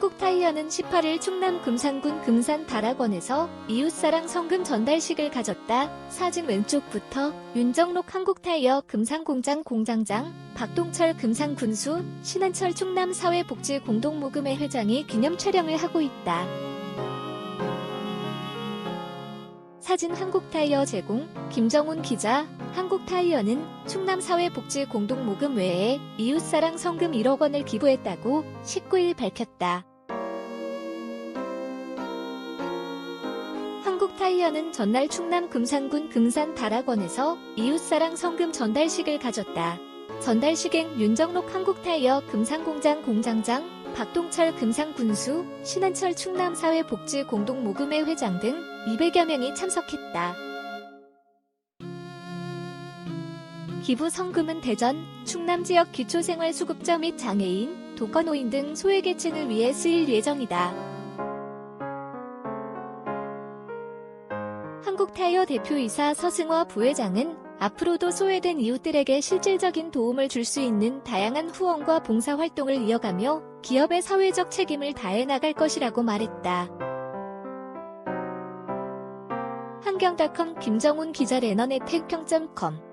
한국타이어는 18일 충남 금산군 금산 다락원에서 이웃사랑 성금 전달식을 가졌다. 사진 왼쪽부터 윤정록 한국타이어 금산공장 공장장, 박동철 금산군수, 신한철 충남사회복지공동모금회 회장이 기념 촬영을 하고 있다. 사진 한국타이어 제공, 김정훈 기자, 한국타이어는 충남사회복지공동모금 외에 이웃사랑 성금 1억 원을 기부했다고 19일 밝혔다. 한국타이어는 전날 충남 금산군 금산 다락원에서 이웃사랑 성금 전달식을 가졌다. 전달식엔 윤정록 한국타이어 금산공장 공장장, 박동철 금산군수, 신한철 충남사회복지공동모금회 회장 등 200여 명이 참석했다. 기부 성금은 대전, 충남 지역 기초생활수급자 및 장애인, 독거노인 등 소외계층을 위해 쓰일 예정이다. 한국타이어 대표이사 서승화 부회장은 앞으로도 소외된 이웃들에게 실질적인 도움을 줄 수 있는 다양한 후원과 봉사활동을 이어가며 기업의 사회적 책임을 다해 나갈 것이라고 말했다. 한경닷컴 김정훈 기자 레넌의 택평점.com